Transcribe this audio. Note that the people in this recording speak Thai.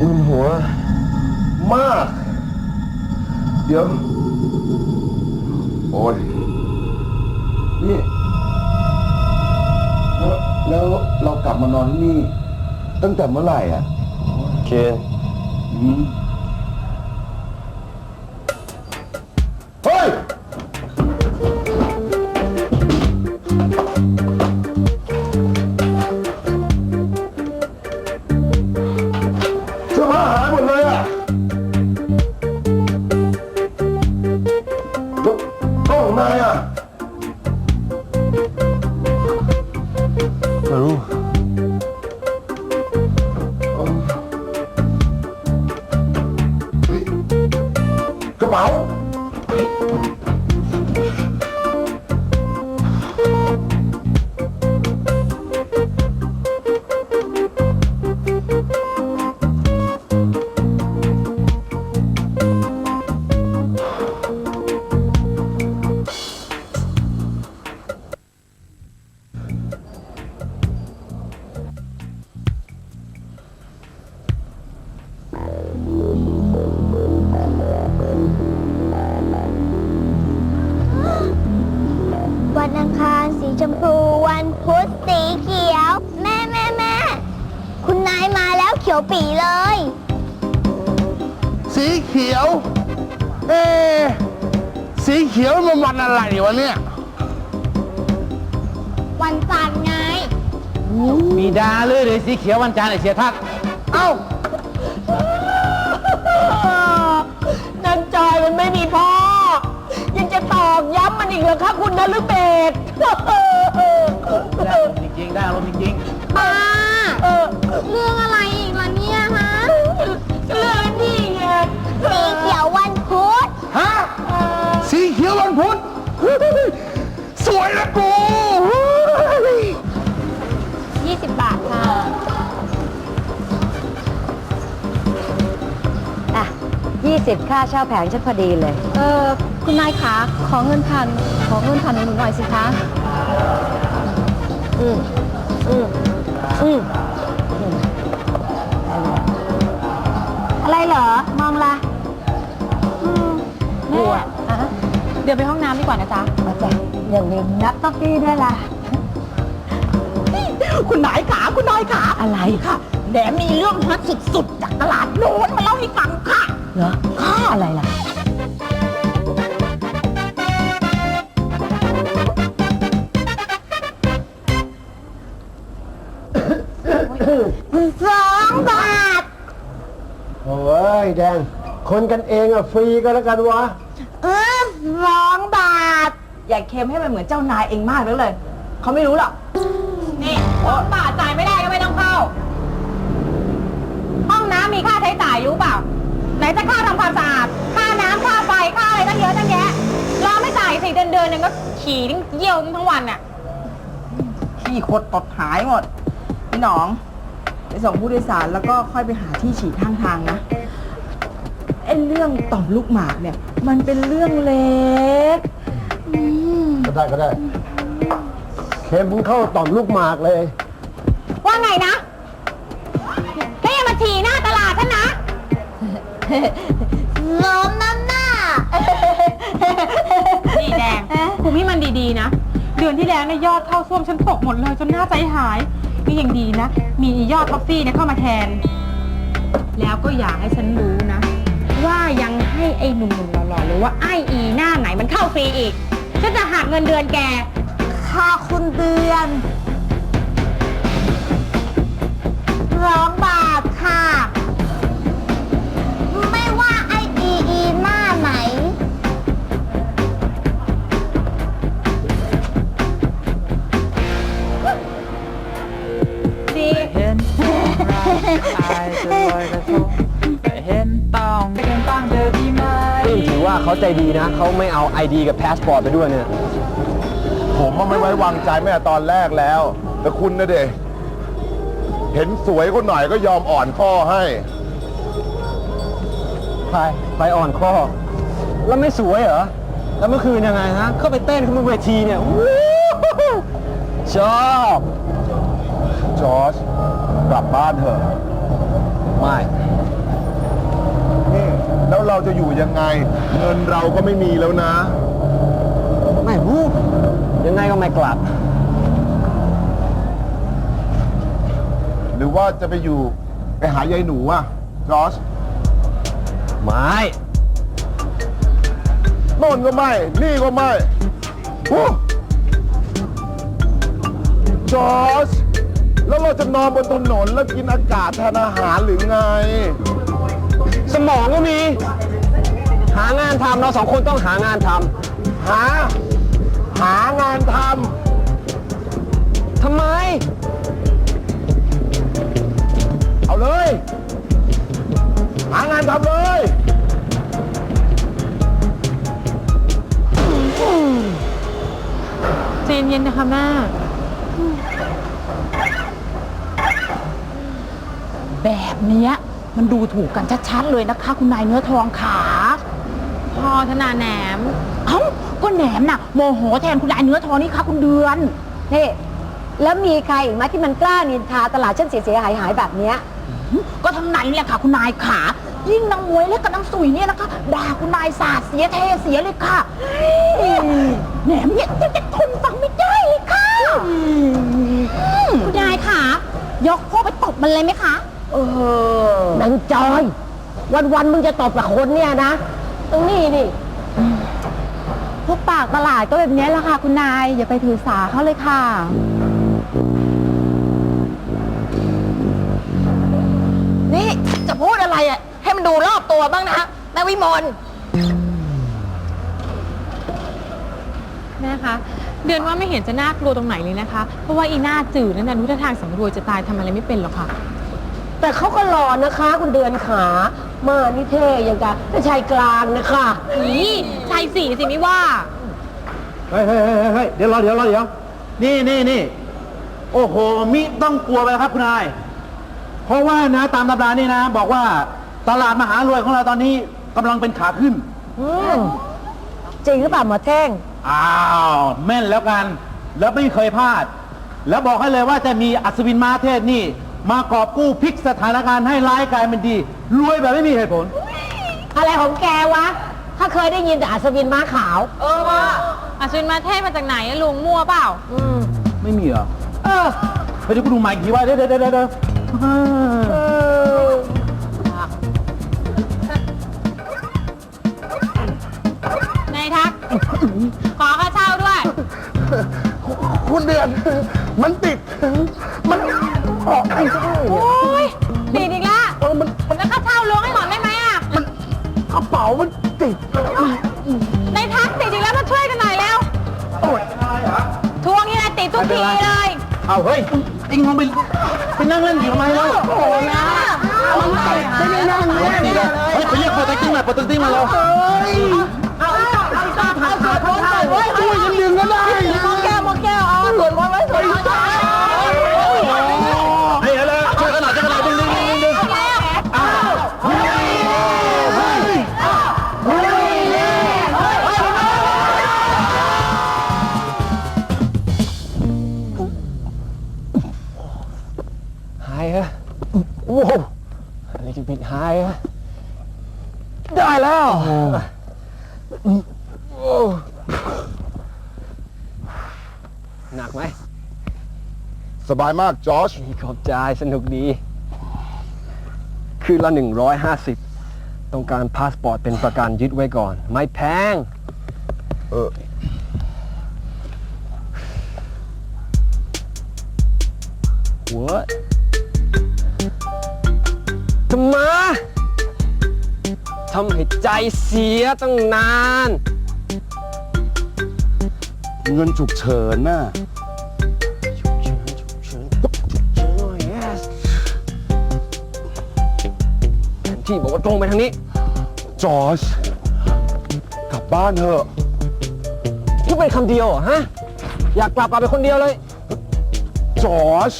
มึนหัว มาก เดี๋ยว โอ้ยนี่แล้วแล้วเรากลับมานอนที่นี่ ตั้งแต่เมื่อไหร่อะ เคนอืม ยวปีเลย สีเขียว เอ๊ะสีเขียวมันวันอะไรวะเนี่ยวันจันทร์ไง มีดาเลยเลยสีเขียววันจันทร์ไอเสียทักเอ้านันจอยมันไม่มีพ่อ ยังจะตอกย้ำมันอีกเหรอคะคุณนฤเบศได้ลมจริงๆได้ลมจริงป้า เรื่องอะไรอีกล่ะเนี่ยฮะเรื่องนี่ไงสีเขียววันพุธฮะสีเขียววันพุธสวยนะกู20บบาทค่ะอะ20ค่าเช่าแผงฉันพอดีเลย เออคุณนายขาขอเงินพันขอเงินพันหนูหน่อยสิคะ อืมอืมอืม อะไรเหรอ มองละแม่อะเดี๋ยวไปห้องน้ำดีกว่านะจ๊ะเอาใจอย่างนี้นับต๊อกกี้ด้วยล่ะ คุณนายขาคุณนายขาอะไรค่ะแหนมีเรื่องฮอตสุดๆ จากตลาดโน้นมาเล่าให้ฟังค่ะ เหรออะไรล่ะ สองบาทโอ้ย แดง คนกันเองอะฟรีก็แล้วกันวะ เออสองบาท อย่าเค็มให้มันเหมือนเจ้านายเองมากนักเลย เขาไม่รู้หรอก นี่สองบาทจ่ายไม่ได้ก็ไม่ต้องเข้า ห้องน้ำมีค่าใช้จ่ายรู้เปล่า ไหนจะค่าทำความสะอาด ค่าน้ำค่าไฟ ค่าอะไรตั้งเยอะตั้งแยะรอไม่จ่ายสิเดือนเดือนหนึงก็ขี่เยี่ยวทั้งวันน่ะขี้คดตดหายหมด พี่หนอง ไปส่งผู้โดยสารแล้วก็ค่อยไปหาที่ฉีดข้างทางนะ ไอ้เรื่องต่อมลูกหมากเนี่ย มันเป็นเรื่องเล็กก็ได้ก็ได้ เข็มเข้าต่อมลูกหมากเลย ว่าไงนะแล้วอย่ามาฉี่หน้าตลาดฉันนะล้มน้ำหน้า นี่แดงคุมให้มันดีๆนะ เดือนที่แล้วเนี่ยยอดเข้าส้วมฉันตกหมดเลยจนหน้าใจหาย นี่ยังดีนะ มียอดท็อฟฟี่เนี่ยเข้ามาแทน แล้วก็อยากให้ฉันรู้นะ ว่ายังให้ไอ้หนุ่มๆหล่อๆหรือว่าไอ้อีหน้าไหนมันเข้าฟรีอีกฉันจะหักเงินเดือนแกค่าคุณเดือนสองบาทค่ะ ไม่ว่าไออีอีหน้าไหน ดี เห็นตายจะลอยกระทง เขาใจดีนะ เขาไม่เอาไอดีกับพาสปอร์ตไปด้วยเนี่ย ผมมันไม่ไว้วางใจแม่ตอนแรกแล้ว แต่คุณนะเด็เห็นสวยคนหน่อยก็ยอมอ่อนข้อให้ไปไปอ่อนข้อ แล้วไม่สวยเหรอ แล้วเมื่อคืนยังไงฮะเข้าไปเต้นขึ้นบนเวทีเนี่ยวู้ฮู้ชอบจอร์จกลับบ้านเถอะ ไม่ เราจะอยู่ยังไง เงินเราก็ไม่มีแล้วนะ ไม่รู้ยังไงก็ไม่กลับ หรือว่าจะไปอยู่ไปหายายหนูอะจอร์จไม่โน่นก็ไม่ นี่ก็ไม่โอ้จอร์จแล้วเราจะนอนบนถนนแล้วกินอากาศแทนอาหารหรือไง สมองก็มี หางานทำเราสองคนต้องหางานทหา หางานทำทำไม เอาเลย หางานทำเลยใจเย็นๆนะคะแม่แบบเนี้ยมันดูถูกกันชัดๆเลยนะคะ คุณนายเนื้อทองขา ธนาแหนม เอ้าก็แหนมน่ะโมโหแทนคุณนายเนื้อทองนี่คะคุณเดือน นี่แล้วมีใครอีกไหมที่มันกล้านินทาตลาดฉันเสียหายหายๆแบบเนี้ย ก็ทั้งนั้นแหละค่ะ คุณนายขายิ่งนางมวยเล็กกับนางสุยเนี่ยนะคะด่าคุณนายสาดเสียเทเสียเลยค่ะแหนมเนี่ยจะจะทนฟังไม่ได้เลยค่ะ คุณยายค่ะยกพวกไปตบมันเลยไหมคะ เออนางจอย วันๆมึงจะตบกับคนเนี่ยนะ ตรงนี้นี่พวกปากตลาดก็แบบนี้แหละค่ะคุณนาย อย่าไปถือสาเขาเลยค่ะ นี่จะพูดอะไรอะ ให้มันดูรอบตัวบ้างนะแม่วิมลแม่คะเดือนว่าไม่เห็นจะน่ากลัวตรงไหนเลยนะคะ เพราะว่าอีหน้าจืดนั่นนะรู้ท่าทางสำรวยจะตายทำอะไรไม่เป็นหรอกค่ะ แต่เขาก็หล่อนะคะ คุณเดือนขา มานี่เท่อย่างกับแต่ชายกลางนะคะอีชายสีสิไม่ว่า เฮ้ยเฮ้ยเฮ้ยเฮ้ยเดี๋ยวรอเดี๋ยวรอเดี๋ยว นี่นี่นี่ โอ้โห มิต้องกลัวไปครับคุณนาย เพราะว่านะตามตำรานี่นะ บอกว่าตลาดมหารวยของเราตอนนี้กำลังเป็นขาขึ้นอืมจริงหรือเปล่าหมอแท่ง อ้าว แม่นแล้วกัน แล้วไม่เคยพลาด แล้วบอกให้เลยว่าจะมีอัศวินมาเทศนี่ มากอบกู้พลิกสถานการณ์ให้ร้ายกลายเป็นดี รวยแบบไม่มีเหตุผล อะไรของแกวะ ถ้าเคยได้ยินแต่อัศวินม้าขาว เออว่าอาชุนมาเทศมาจากไหนอะลุงมั่วเปล่า อืมไม่มีเหรอเออไปดูกูดูใหม่อีกทีว่าเดี๋ยวเดี๋ยวเดี๋ยวเดี๋ยวเออนายทัก ขอค่าเช่าด้วย คุณเดือน มันติดมัน ออกไปซะด้วยโอ้ยติดอีกแล้วเออมันแล้วค่าเช่าล้วงให้หน่อยได้ไหมอะกระเป๋ามันติดนายทักติดอีกแล้วมาช่วยกันหน่อยแล้ว โอ๊ยทวงนี่แหละติดทุกทีเลยเอาเฮ้ยเอ็งลองไปไปนั่งเล่นอยู่ทำไมเล่าโอ้ยนะไม่ได้นั่งเล่นเฮ้ยไปเรียกโปรเต็กติ้งมาโปรเต็กติ้งมาแล้วช่วยกันดึงก็ได้นะแก้วมาแก้วอ๋อหล่นมาไว้ส่วนมาเอะไรจะปิดหายฮะได้แล้วโอ้หนักไหม สบายมากจอร์จขอบใจสนุกดี คืนละหนึ่งร้อยห้าสิบต้องการพาสปอร์ตเป็นประกันยึดไว้ก่อน ไม่แพง เออ What ทำไมทำให้ใจเสียตั้งนาน เงินฉุกเฉินน่ะ ที่บอกว่าตรงไปทางนี้ จอร์จกลับบ้านเถอะพูดไปคำเดียวเหรอฮะ อยากกลับกลับไปคนเดียวเลย จอร์จ